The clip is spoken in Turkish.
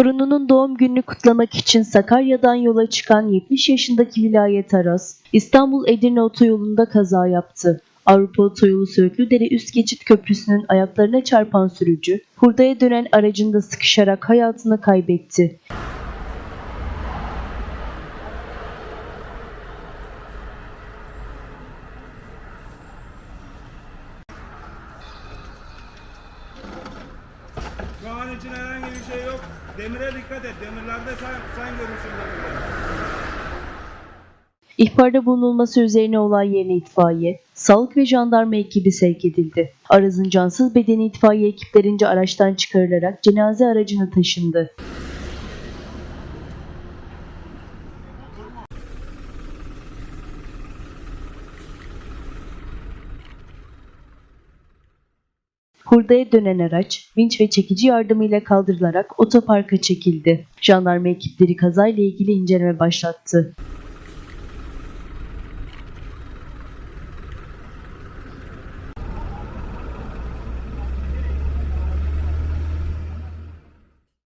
Torununun doğum gününü kutlamak için Sakarya'dan yola çıkan 70 yaşındaki Vilayet Aras, İstanbul Edirne otoyolunda kaza yaptı. Avrupa Otoyolu Söğütlüdere Üst Geçit Köprüsü'nün ayaklarına çarpan sürücü, hurdaya dönen aracında sıkışarak hayatını kaybetti. Bir şey yok. Demire dikkat et. Demirlerde sen, sen görürsün. İhbarda bulunulması üzerine olay yerine itfaiye, sağlık ve jandarma ekibi sevk edildi. Araz'ın cansız bedeni itfaiye ekiplerince araçtan çıkarılarak cenaze aracına taşındı. Hurdaya dönen araç, vinç ve çekici yardımıyla kaldırılarak otoparka çekildi. Jandarma ekipleri kazayla ilgili inceleme başlattı.